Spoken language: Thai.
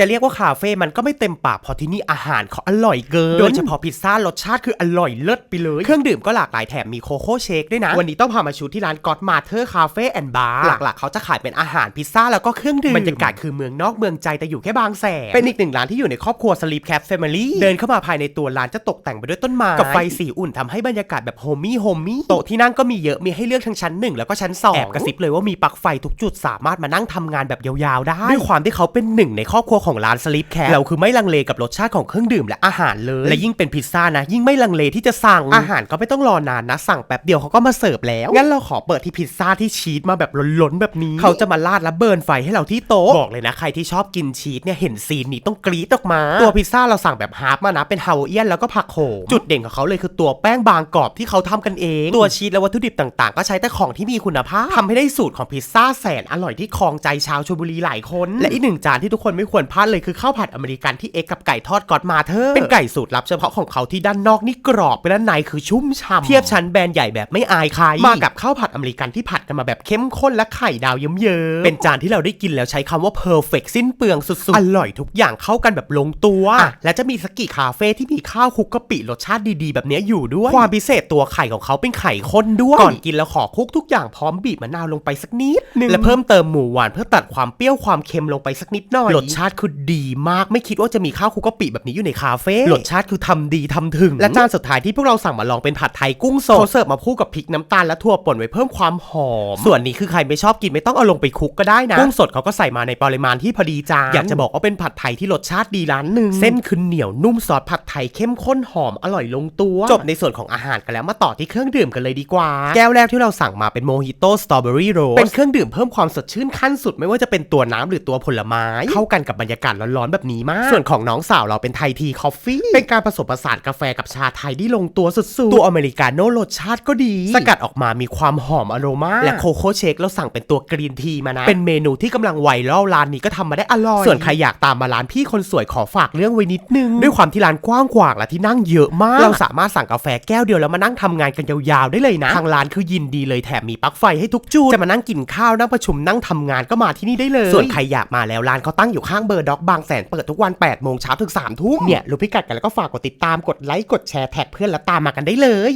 จะเรียกว่าคาเฟ่มันก็ไม่เต็มปากเพราะที่นี่อาหารเขาอร่อยเกิน โดยเฉพาะพิซซ่ารสชาติคืออร่อยเลิศไปเลย เครื่องดื่มก็หลากหลายแถมมีโคโค่เชคด้วยนะ วันนี้ต้องพามาชูที่ร้านก็อดมาเธอร์คาเฟ่แอนด์บาร์หลักๆ เขาจะขายเป็นอาหารพิซซ่าแล้วก็เครื่องดื่มบรรยากาศคือเมืองนอกเมืองใจแต่อยู่แค่บางแสนเป็นอีกหนึ่งร้านที่อยู่ในครอบครัวสลีปแคปแฟมิลี่เดินเข้ามาภายในตัวร้านจะตกแต่งไปด้วยต้นไม้กับไฟสีอุ่นทำให้บรรยากาศแบบโฮมี่โฮมี่โต๊ะที่นั่งก็มีเยอะมีให้เลือกทั้งชั้นหนึ่งแล้วก็ชั้นสองแอบกระซิบเลยว่ามีปลั๊กไฟทุกจุดสามารถมานั่งทำงานแบบยาวๆได้ด้วยความที่เขาเป็นหนึ่งในครอบครัวของร้านสลีปแคปเราคือไม่ลังเลกับรสชาติของเครื่องดื่มและอาหารเลย และยิ่งเป็นพิซซ่านะ ยิ่งไม่ลังเลที่จะสั่งอาหารก็ไม่ต้องรอนานนะ สั่งแป๊บเดียวเขาก็มาเสิร์ฟแล้ว งั้นเราขอเปิดที่พิซซ่าที่ชีสมาแบบล้นๆแบบนี้ เขาจะมาราดและเบิร์นไฟให้เราที่โต๊ะบอกเลยนะใครที่ชอบกินชีสเนี่ยเห็นซีนนี้ต้องกรี๊ดออกมา ตัวพิซซ่าเราสั่งแบบฮาร์ฟมานะเป็นฮาวเอียนแล้วก็ผักโขมจุดเด่นของเขาเลยคือตัวแป้งบางกรอบที่เขาทำกันเอง ตัวชีสและวัตถุดิบต่างๆ ก็ใช้แต่ของที่มีคุณภาพทำให้ได้สูตรของพิซซ่าแสนอร่อยที่ครองใจชาวชลบุรีหลายคน และอีกหนึ่งจานที่ทุกคนไม่ควรพลาดเลยคือข้าวผัดอเมริกันที่เอ็กกับไก่ทอดกอดมาเธอเป็นไก่สูตรลับเฉพาะของเขาที่ด้านนอกนี่กรอบไปด้านในคือชุ่มฉ่ำเทียบชั้นแบรนด์ใหญ่แบบไม่อายใครมากับข้าวผัดอเมริกันที่ผัดกันมาแบบเข้มข้นและไข่ดาวเยิ้มๆเป็นจานที่เราได้กินแล้วใช้คำว่า perfect สิ้นเปลืองสุดๆอร่อยทุกอย่างเข้ากันแบบลงตัวอะและจะมีสกิคาเฟ่ที่มีข้าวคลุกกะปิรสชาติดีๆ แบบเนี้ยอยู่ด้วยความพิเศษตัวไข่ของเขาเป็นไข่ข้นด้วยก่อนกินแล้วขอคลุกทุกอย่างพร้อมบีบมะนาวลงไปสักนิดนึงและเพิ่มเติมหมูหวานเพื่อตัดความเปรี้ยวความเค็มลงไปสักนิดหน่อยรสชาติคือดีมากไม่คิดว่าจะมีข้าวคลุกกะปิแบบนี้อยู่ในคาเฟ่รสชาติคือทำดีทำถึง และจานสุดท้ายที่พวกเราสั่งมาลองเป็นผัดไทยกุ้งสดเขาเสิร์ฟมาคู่กับพริกน้ำตาลและถั่วป่นไว้เพิ่มความหอม ส่วนนี้คือใครไม่ชอบกินไม่ต้องเอาลงไปคลุกก็ได้นะกุ้งสดเขาก็ใส่มาในปริมาณที่พอดีจานอยากจะบอกว่าเป็นผัดไทยที่รสชาติดีร้านหนึ่งเส้นคือเหนียวนุ่มซอสผัดไทยเข้มข้นหอมอร่อยลงตัว จบในส่วนของอาหารกันแล้วมาต่อที่เครื่องดื่มกันเลยดีกว่า แก้วแรกที่เราสั่งมาเป็นโมฮิโต้สตรอเบอรี่โรสเป็นเครื่องดื่มเพิ่มความสดชื่นขั้นสุดไม่ว่าจะเป็นตัวน้ำหรือตัวผลไม้เข้ากันกับบรรยากาศร้อนๆแบบนี้มาก ส่วนของน้องสาวเราเป็นไทยทีคอฟฟี่ เป็นการผสมผสานกาแฟกับชาไทยที่ลงตัวสุดๆ ตัวอเมริกาโน่รสชาติก็ดี สกัดออกมามีความหอมอโรมา และโคโค่เชคเราสั่งเป็นตัวกรีนทีมานะ เป็นเมนูที่กำลังไวรัลร้านนี้ก็ทำมาได้อร่อย ส่วนใครอยากตามมาร้านพี่คนสวยขอฝากเรื่องไว้นิดนึง ด้วยความที่ร้านกว้างขวางและที่นั่งเยอะมาก เราสามารถสั่งกาแฟแก้วเดียวแล้วมานั่งทำงานกันยาวๆได้เลยนะ ทางร้านคือยินดีเลยแถมมีปลั๊กไฟให้ทุกจุด จะมานั่งกินข้าวนั่งประชุมนั่งทำงานก็มาที่นี่ได้เลย ส่วนใครอยากมาแล้วร้านเขาตั้งอยู่ข้างเบอร์ด็อกบางแสนเปิดทุกวัน8โมงเช้าถึง3ทุ่มเนี่ยรู้พิกัดกันแล้วก็ฝากกดติดตามกดไลค์กดแชร์แท็กเพื่อนแล้วตามมากันได้เลย